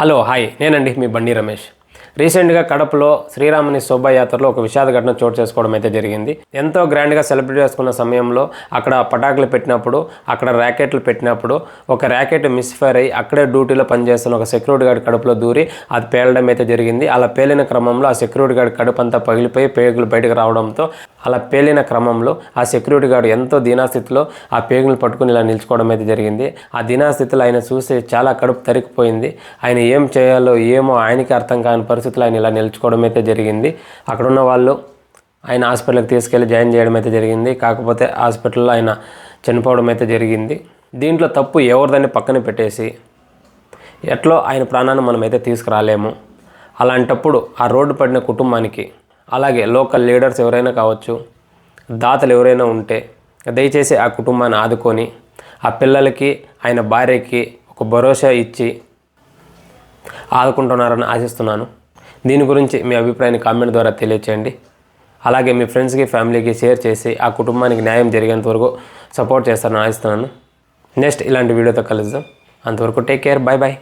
Hello hi. నేనండి మీ బండి రమేష్. రీసెంట్గా కడపలో శ్రీరాముని శోభాయాత్రలో ఒక విషాద ఘటన చోటు చేసుకోవడం అయితే జరిగింది. ఎంతో గ్రాండ్గా సెలబ్రేట్ చేసుకున్న సమయంలో అక్కడ పటాకులు పెట్టినప్పుడు అక్కడ ర్యాకెట్లు పెట్టినప్పుడు ఒక ర్యాకెట్ మిస్ఫైర్ అయ్యి అక్కడే డ్యూటీలో పనిచేస్తున్న ఒక సెక్యూరిటీ గార్డ్ కడుపులో దూరి అది పేలడం అయితే జరిగింది. అలా పేలిన క్రమంలో ఆ సెక్యూరిటీ గార్డ్ కడుపు అంతా పగిలిపోయి పేగులు బయటకు రావడంతో అలా పేలిన క్రమంలో ఆ సెక్యూరిటీ గార్డు ఎంతో దీనాస్థితిలో ఆ పేగులు పట్టుకుని ఇలా నిల్చుకోవడం అయితే జరిగింది. ఆ దీనాస్థితిలో ఆయన చూసి చాలా కడుపు తరిగిపోయింది. ఆయన ఏం చేయాలో ఏమో ఆయనకి అర్థం కాని పరిస్థితులు ఆయన ఇలా నిల్చుకోవడం అయితే జరిగింది. అక్కడున్న వాళ్ళు ఆయన హాస్పిటల్కి తీసుకెళ్ళి జాయిన్ చేయడం అయితే జరిగింది. కాకపోతే హాస్పిటల్లో ఆయన చనిపోవడం అయితే జరిగింది. దీంట్లో తప్పు ఎవరిదాన్ని పక్కన పెట్టేసి ఎట్లో ఆయన ప్రాణాన్ని మనమైతే తీసుకురాలేము. అలాంటప్పుడు ఆ రోడ్డు పడిన కుటుంబానికి అలాగే లోకల్ లీడర్స్ ఎవరైనా కావచ్చు దాతలు ఎవరైనా ఉంటే దయచేసి ఆ కుటుంబాన్ని ఆదుకొని ఆ పిల్లలకి ఆయన భార్యకి ఒక భరోసా ఇచ్చి ఆదుకుంటున్నారని ఆశిస్తున్నాను. దీని గురించి మీ అభిప్రాయాన్ని కామెంట్ ద్వారా తెలియచేయండి. అలాగే మీ ఫ్రెండ్స్కి ఫ్యామిలీకి షేర్ చేసి ఆ కుటుంబానికి న్యాయం జరిగేంత వరకు సపోర్ట్ చేస్తారని ఆశిస్తున్నాను. నెక్స్ట్ ఇలాంటి వీడియోతో కలుద్దాం. అంతవరకు టేక్ కేర్. Bye bye.